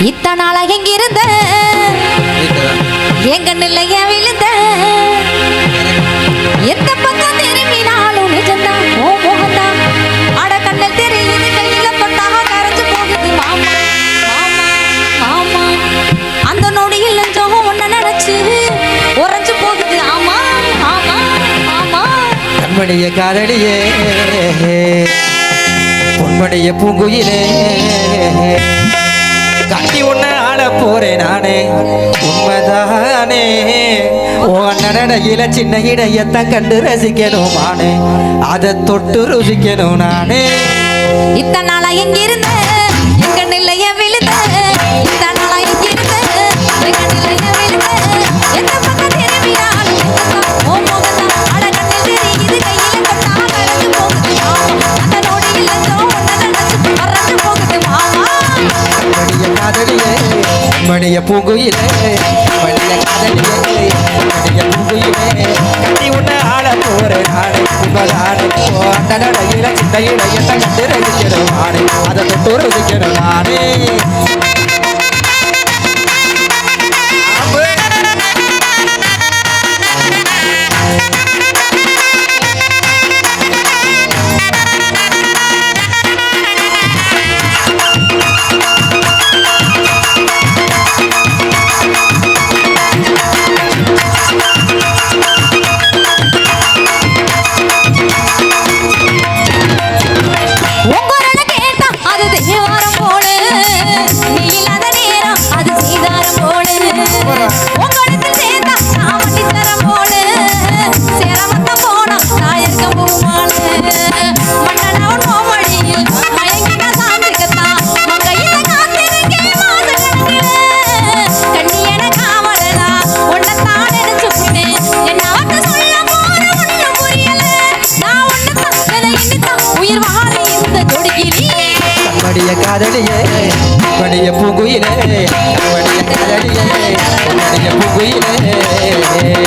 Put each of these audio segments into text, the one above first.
இத்தனை நாளா எங்கிருந்த எங்க நிலைய விழுந்த. எந்த பக்கம் திரும்பினாலும் நிஜம்தான். ஓ முகம்தான். அட கண்ணில் தெரியுது கையில தொட்டாக கரைஞ்சு போகுது. மாமா மாமா அந்த நொடியில் நெஞ்சோகம் ஒன்ன நினைச்சு உறைஞ்சு போகுது. ஆமா ஆமா ஆமா. கண்மணிய காரடியே பொன்மணிய பூங்குயிலே. கட்டி ஒண்ணு ஆட போறேன் நானே. உண்மைதானே. ஓ அண்ணனடையில சின்ன இடையத்தான் கண்டு ரசிக்கணும் நானே அதை தொட்டு ருசிக்கணும் நானே. இத்தனை நாளா எங்கிருந்த? மணிய காதலியே மணிய பூங்குயிலே மணிய காதலியே மணிய பூங்குயிலே. கட்டி உன்னை ஆட போறேன் நானே உண்மைதானே ஓ அண்ணனடையில சின்ன இடையத்தான் கண்டு ரசிக்கணும் நானே அதை தொட்டு ருசிக்கணும் நானே பூங்குயிலே மணிய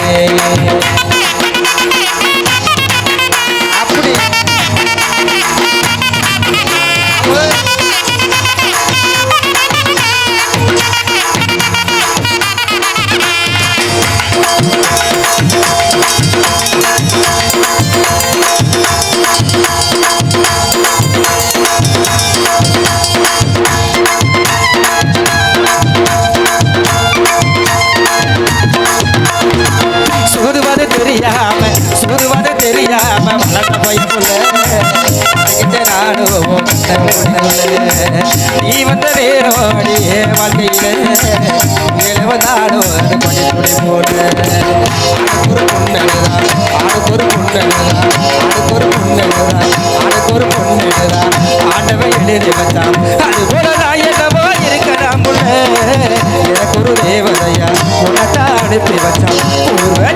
வாழ்க்கையில அது படி துணி போல ஒரு பொண்ணதான் ஆணுக்கு ஒரு பொண்ணதான் ஆணுக்கு ஒரு ஒரு எழுதி வச்சான் அது என்னவோ இருக்கலாம் புள்ள எனக்கு ஒரு தேவதையா அனுப்பி வச்சான்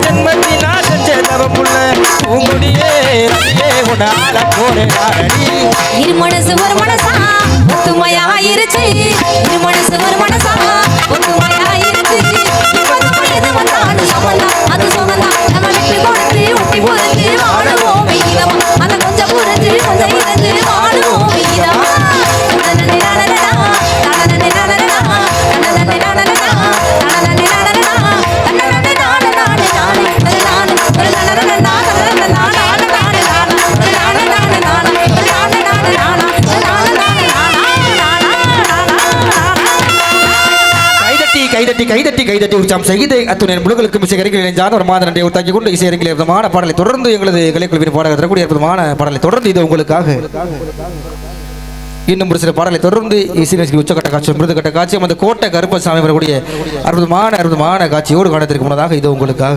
ஜன்மத்தின் செஞ்ச புள்ள உங்களுடைய உன்னால போறேன் நாடடி இரு மனசு ஒரு மனசா ஒத்துமையா இருச்சு இரு மனசு ஒரு மனசா கைதட்டி கைதட்டி கைதட்டி உற்சாகம் செய்து அத்துணை முழுகளுக்கு இசை கரைகளில் இணைஞ்சான ஒரு மாத நன்றியை உத்தாக்கி கொண்டு இசை இறங்கிய விதமான பாடலை தொடர்ந்து எங்களது கலைக்குழுவின் பாடகர் தரக்கூடிய அற்புதமான பாடலை தொடர்ந்து இது உங்களுக்காக. இன்னும் ஒரு சில பாடலை தொடர்ந்து இசை உச்சக்கட்ட காட்சி மிருதுகட்ட காட்சி அந்த கோட்டை கருப்பசாமி வரக்கூடிய அற்புதமான அற்புதமான காட்சியோடு காணத்திற்கு முன்னதாக இது உங்களுக்காக.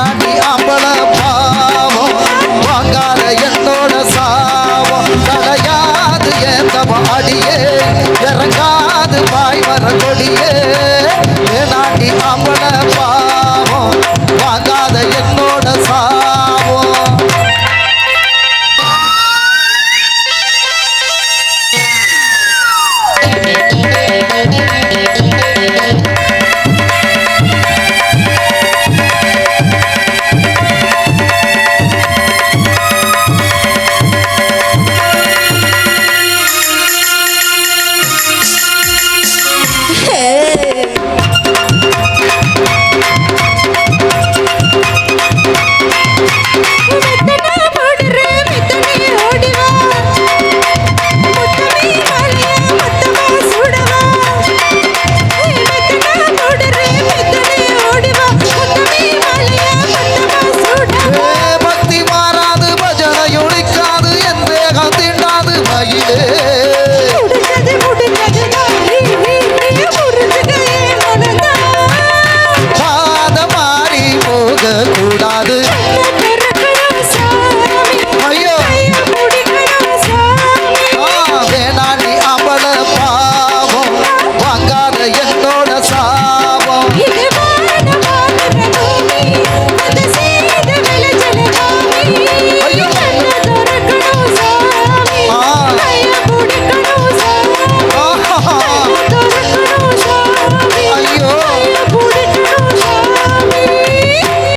பொண்டாட்டி அம்பள பாவம். வாங்கால என்னோட சாவம். தலையாது ஏந்தவ அடியே இறங்காது பாய் வர கொடியே. நாட்டி அம்பள பாவம். வாங்காத என்ன